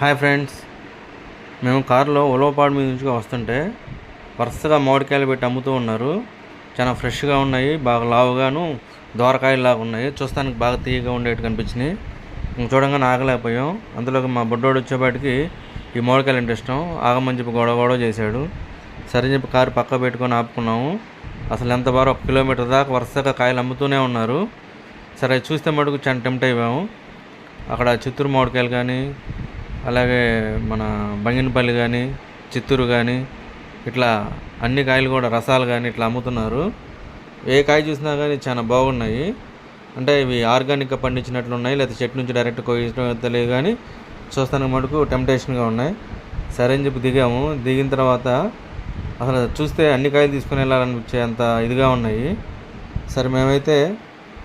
Hi friends. మేము కారులో ఉలవపాడు మీద నుంచి వస్తుంటే వరుసగా మామిడికాయలు పెట్టి అమ్ముతూ ఉన్నారు. చాలా ఫ్రెష్గా ఉన్నాయి బాగా లావుగాను దోరకాయలాగా ఉన్నాయి. చూస్తానికి బాగా తీయగా ఉండేట్టు కనిపించినాయి. ఇంక చూడంగానే ఆగలేకపోయాం. అందులోకి మా బుడ్డోడు వచ్చేపాటికి ఈ మామిడికాయలు అంటే ఇష్టం. ఆగమని చెప్పి గొడవ గొడవ చేశాడు. సరే చెప్పి కారు పక్క పెట్టుకొని ఆపుకున్నాము. అసలు ఎంత బారో ఒక కిలోమీటర్ దాకా వరుసగా కాయలు అమ్ముతూనే ఉన్నారు. సరే చూస్తే మటుకు చాలా టెంప్ట్ అయిపోయాము. అక్కడ చిత్తూరు మామిడికాయలు కానీ అలాగే మన బంగినపల్లి కానీ చిత్తూరు కానీ ఇట్లా అన్ని కాయలు కూడా రసాలు కానీ ఇట్లా అమ్ముతున్నారు. ఏ కాయ చూసినా కానీ చాలా బాగున్నాయి. అంటే ఇవి ఆర్గానిక్గా పండించినట్లు ఉన్నాయి లేదా చెట్టు నుంచి డైరెక్ట్ కోయించడం తెలియదు కానీ చూస్తానికి మటుకు టెంప్టేషన్గా ఉన్నాయి. సరే అని చెప్పి దిగాము. దిగిన తర్వాత అసలు చూస్తే అన్ని కాయలు తీసుకుని వెళ్ళాలనిపించే అంత ఇదిగా ఉన్నాయి. సరే మేమైతే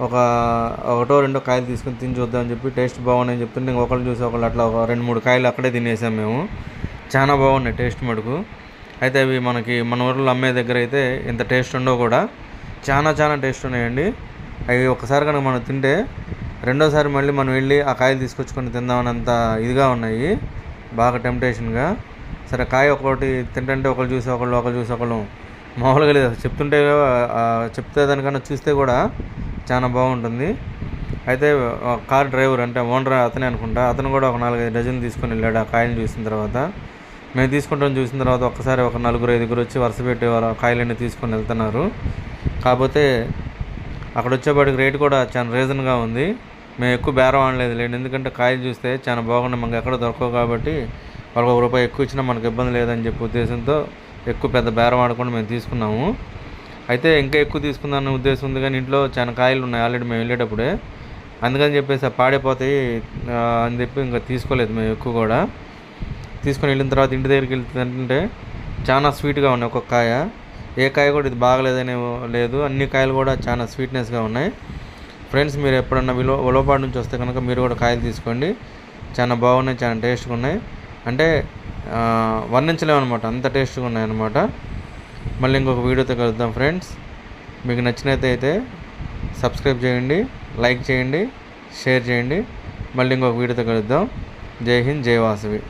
ఒక ఒకటో రెండో కాయలు తీసుకుని తిని చూద్దామని చెప్పి టేస్ట్ బాగున్నాయని చెప్తుంటే ఇంకొకళ్ళు చూసి ఒకళ్ళు అట్లా ఒక రెండు మూడు కాయలు అక్కడే తినేసాం మేము. చాలా బాగున్నాయి టేస్ట్ మటుకు. అయితే అవి మనకి మన ఊర్లో అమ్మే దగ్గర అయితే ఇంత టేస్ట్ ఉండవు కూడా. చాలా చాలా టేస్ట్ ఉన్నాయండి. అవి ఒకసారి కనుక మనం తింటే రెండోసారి మళ్ళీ మనం వెళ్ళి ఆ కాయలు తీసుకొచ్చుకొని తిందామన్నంత ఇదిగా ఉన్నాయి. బాగా టెంప్టేషన్గా. సరే కాయ ఒకటి తింటుంటే ఒకళ్ళు చూసి ఒకళ్ళు ఒకళ్ళు చూసి ఒకళ్ళు మామూలుగా లేదు. చెప్తుంటే చెప్తే దానికన్నా చూస్తే కూడా చాలా బాగుంటుంది. అయితే కార్ డ్రైవర్ అంటే ఓనర్ అతనే అనుకుంటా. అతను కూడా ఒక నాలుగైదు డజన్ తీసుకొని వెళ్ళాడు ఆ కాయలు చూసిన తర్వాత. మేము తీసుకుంటాం చూసిన తర్వాత ఒక్కసారి ఒక నలుగురు ఐదుగురు వచ్చి వరుస పెట్టి కాయలన్నీ తీసుకొని వెళ్తున్నారు. కాకపోతే అక్కడ వచ్చేపాటికి రేటు కూడా చాలా రీజన్గా ఉంది. మేము ఎక్కువ బేరం ఆడలేదు లేండి ఎందుకంటే కాయలు చూస్తే చాలా బాగున్నాయి. మనకు ఎక్కడ దొరకవు కాబట్టి వాళ్ళకి ఒక రూపాయి ఎక్కువ ఇచ్చినా మనకు ఇబ్బంది లేదని చెప్పి ఉద్దేశంతో ఎక్కువ పెద్ద బేరం ఆడకుండా మేము తీసుకున్నాము. అయితే ఇంకా ఎక్కువ తీసుకుందామన్న ఉద్దేశం ఉంది కానీ ఇంట్లో చాలా కాయలు ఉన్నాయి ఆల్రెడీ మేము వెళ్ళేటప్పుడే. అందుకని చెప్పేసి పాడైపోతాయి. అని చెప్పి ఇంకా తీసుకోలేదు మేము ఎక్కువ కూడా. తీసుకొని వెళ్ళిన తర్వాత ఇంటి దగ్గరికి వెళ్తుంటే చాలా స్వీట్గా ఉన్నాయి ఒక్కొక్క కాయ. ఏ కాయ కూడా ఇది బాగలేదనే లేదు. అన్ని కాయలు కూడా చాలా స్వీట్నెస్గా ఉన్నాయి. ఫ్రెండ్స్ మీరు ఎప్పుడన్నా విలో ఉలవపాడు నుంచి వస్తే కనుక మీరు కూడా కాయలు తీసుకోండి. చాలా బాగున్నాయి చాలా టేస్ట్గా ఉన్నాయి. అంటే వర్ణించలేము అనమాట అంత టేస్ట్గా ఉన్నాయి అనమాట మళ్ళీ ఇంకొక వీడియోతో కలుద్దాం ఫ్రెండ్స్. మీకు నచ్చినట్టయితే సబ్స్క్రైబ్ చేయండి లైక్ చేయండి షేర్ చేయండి. మళ్ళీ ఇంకొక వీడియోతో కలుద్దాం. జై హింద్ జై వాసవి.